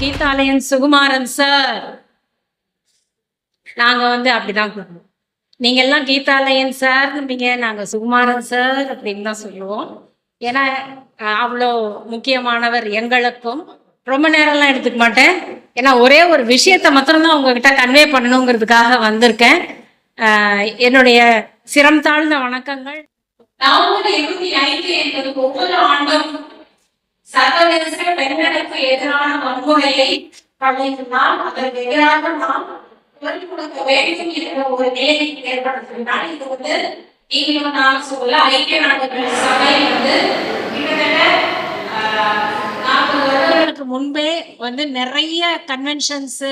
Geethalayan Sukumaran sir. நாங்க வந்து அப்படிதான் கூப்பிடுவோம் நீங்க எல்லாம் கீதாலயன் சார்னுப்பீங்க நாங்க சுகுமாரன் சார் அப்படின்னு தான் சொல்லுவோம். ஏன்னா அவ்வளோ முக்கியமானவர் எங்களுக்கும். ரொம்ப நேரம்லாம் எடுத்துக்க மாட்டேன். ஏன்னா ஒரே ஒரு விஷயத்த மாத்திரம்தான் உங்ககிட்ட கன்வே பண்ணணுங்கிறதுக்காக வந்திருக்கேன். என்னுடைய சிரம் தாழ்ந்த வணக்கங்கள். ஒவ்வொரு ஆண்டும் சர்வதேச பெண்களுக்கு எதிரான வன்முறையை களையும் அதற்கு எதிராக நாம் குரல் கொடுக்க வேண்டும் என்ற ஒரு நிலையை ஏற்படுத்தினால் இது வந்து நீங்களும் நான் சொல்ல ஐக்கிய நாடுகள் சபை வந்து கிட்டத்தட்ட நாற்பது வருடங்களுக்கு முன்பே வந்து நிறைய கன்வென்ஷன்ஸ்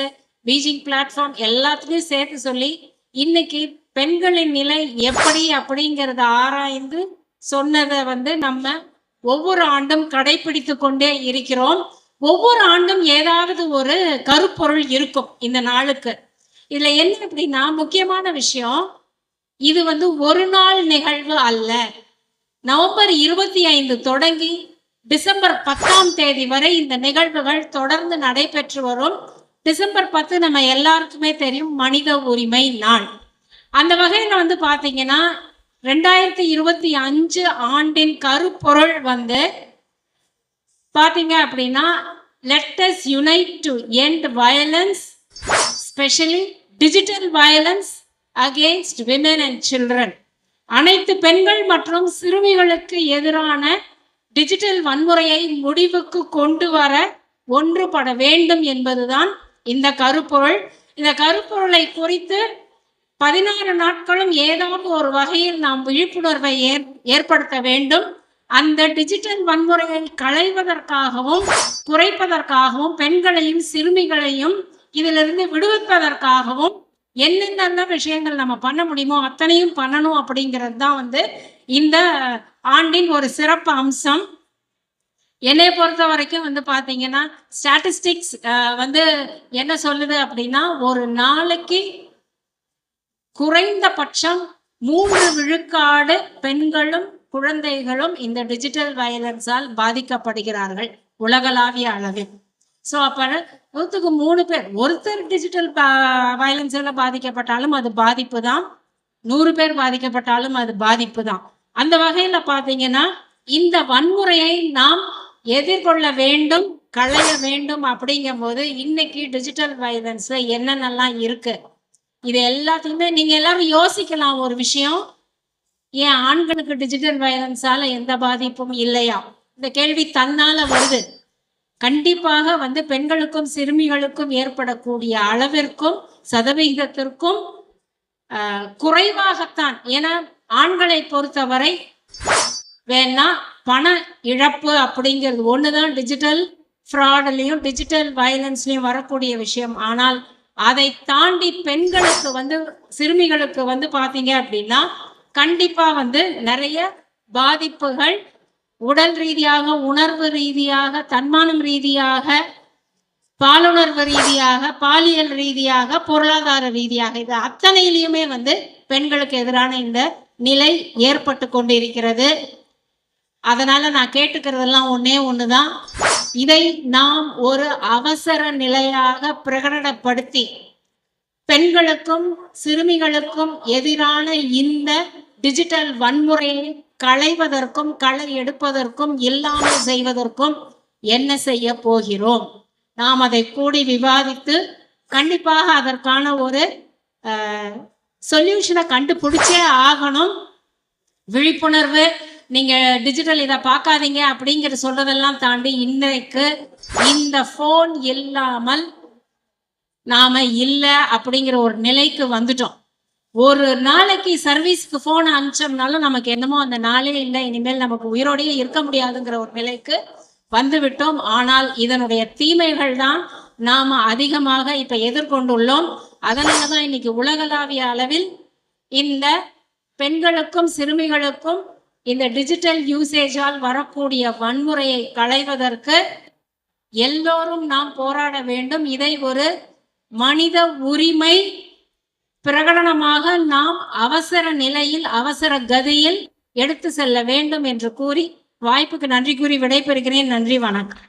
பீஜிங் பிளாட்ஃபார்ம் எல்லாத்துலயும் சேர்த்து சொல்லி இன்னைக்கு பெண்களின் நிலை எப்படி அப்படிங்கறத ஆராய்ந்து சொன்னதை வந்து நம்ம ஒவ்வொரு ஆண்டும் கடைபிடித்து கொண்டே இருக்கிறோம். ஒவ்வொரு ஆண்டும் ஏதாவது ஒரு கருப்பொருள் இருக்கும் இந்த நாளுக்கு. இதுல என்ன அப்படின்னா முக்கியமான விஷயம் இது வந்து ஒரு நாள் நிகழ்வு அல்ல. நவம்பர் இருபத்தி ஐந்து தொடங்கி டிசம்பர் பத்தாம் தேதி வரை இந்த நிகழ்வுகள் தொடர்ந்து நடைபெற்று வரும். டிசம்பர் பத்து நம்ம எல்லாருக்குமே தெரியும் மனித உரிமை நாள். அந்த வகையில வந்து பாத்தீங்கன்னா ரெண்டாயிரத்தி இருபத்தி அஞ்சு ஆண்டின் கருப்பொருள் வந்து பார்த்தீங்க அப்படின்னா let's unite to end violence specially digital violence against women and children அனைத்து பெண்கள் மற்றும் சிறுமிகளுக்கு எதிரான டிஜிட்டல் வன்முறையை முடிவுக்கு கொண்டு வர ஒன்றுபட வேண்டும் என்பதுதான் இந்த கருப்பொருள். இந்த கருப்பொருளை குறித்து பதினாறு நாட்களும் ஏதாவது ஒரு வகையில் நாம் விழிப்புணர்வை ஏற் ஏற்படுத்த வேண்டும். அந்த டிஜிட்டல் வன்முறையை களைவதற்காகவும் குறைப்பதற்காகவும் பெண்களையும் சிறுமிகளையும் இதிலிருந்து விடுவிப்பதற்காகவும் என்னென்ன விஷயங்கள் நம்ம பண்ண முடியுமோ அத்தனையும் பண்ணணும் அப்படிங்கிறது தான் வந்து இந்த ஆண்டின் ஒரு சிறப்பு அம்சம். என்னை பொறுத்த வரைக்கும் வந்து பார்த்தீங்கன்னா ஸ்டாட்டிஸ்டிக்ஸ் வந்து என்ன சொல்லுது அப்படின்னா ஒரு நாளைக்கு குறைந்தபட்சம் மூன்று விழுக்காடு பெண்களும் குழந்தைகளும் இந்த டிஜிட்டல் வயலன்ஸால் பாதிக்கப்படுகிறார்கள் உலகளாவிய அளவில். ஸோ அப்போ நூற்றுக்கு மூணு பேர் ஒருத்தர் டிஜிட்டல் வயலன்ஸில் பாதிக்கப்பட்டாலும் அது பாதிப்பு தான் நூறு பேர் பாதிக்கப்பட்டாலும் அது பாதிப்பு தான் அந்த வகையில் பார்த்தீங்கன்னா இந்த வன்முறையை நாம் எதிர்கொள்ள வேண்டும் களைய வேண்டும் அப்படிங்கும்போது இன்னைக்கு டிஜிட்டல் வயலன்ஸில் என்னென்னலாம் இருக்கு? இது எல்லாத்தையுமே நீங்க எல்லாரும் யோசிக்கலாம் ஒரு விஷயம். ஏன் ஆண்களுக்கு டிஜிட்டல் வயலன்ஸால் எந்த பாதிப்பும் இல்லையா? இந்த கேள்வி தன்னால வருது. கண்டிப்பாக வந்து பெண்களுக்கும் சிறுமிகளுக்கும் ஏற்படக்கூடிய அளவிற்கும் சதவிகிதத்திற்கும் குறைவாகத்தான். ஏன்னா ஆண்களை பொறுத்தவரை வேணா பண இழப்பு அப்படிங்கிறது ஒண்ணுதான். டிஜிட்டல் ஃப்ராட்லையும் டிஜிட்டல் வயலன்ஸ்லையும் வரக்கூடிய விஷயம். ஆனால் அதை தாண்டி பெண்களுக்கு வந்து சிறுமிகளுக்கு வந்து பார்த்தீங்க அப்படின்னா கண்டிப்பாக வந்து நிறைய பாதிப்புகள் உடல் ரீதியாக உணர்வு ரீதியாக தன்மானம் ரீதியாக பாலுணர்வு ரீதியாக பாலியல் ரீதியாக பொருளாதார ரீதியாக இது அத்தனையிலையுமே வந்து பெண்களுக்கு எதிரான இந்த நிலை ஏற்பட்டு கொண்டிருக்கிறது. அதனால நான் கேட்டுக்கிறதெல்லாம் ஒன்றே ஒன்று தான் இதை நாம் ஒரு அவசர நிலையாக பிரகடனப்படுத்தி பெண்களுக்கும் சிறுமிகளுக்கும் எதிரான இந்த டிஜிட்டல் வன்முறையை களைவதற்கும் களை எடுப்பதற்கும் இல்லாமல் செய்வதற்கும் என்ன செய்ய போகிறோம்? நாம் அதை கூடி விவாதித்து கண்டிப்பாக அதற்கான ஒரு சொல்யூஷனை கண்டுபிடிச்சே ஆகணும். விழிப்புணர்வு நீங்கள் டிஜிட்டல் இதை பார்க்காதீங்க அப்படிங்கிற சொல்றதெல்லாம் தாண்டி இன்றைக்கு இந்த ஃபோன் இல்லாமல் நாம இல்லை அப்படிங்கிற ஒரு நிலைக்கு வந்துட்டோம். ஒரு நாளைக்கு சர்வீஸ்க்கு ஃபோன் அனுப்பிச்சோம்னாலும் நமக்கு என்னமோ அந்த நாளே இல்லை இனிமேல் நமக்கு உயிரோடையே இருக்க முடியாதுங்கிற ஒரு நிலைக்கு வந்துவிட்டோம். ஆனால் இதனுடைய தீமைகள் தான் நாம் அதிகமாக இப்போ எதிர்கொண்டுள்ளோம். அதனால தான் இன்னைக்கு உலகளாவிய அளவில் இந்த பெண்களுக்கும் சிறுமிகளுக்கும் இந்த டிஜிட்டல் யூசேஜால் வரக்கூடிய வன்முறையை களைவதற்கு எல்லோரும் நாம் போராட வேண்டும். இதை ஒரு மனித உரிமை பிரகடனமாக நாம் அவசர நிலையில் அவசர கதியில் எடுத்து செல்ல வேண்டும் என்று கூறி வாய்ப்புக்கு நன்றி கூறி விடைபெறுகிறேன். நன்றி வணக்கம்.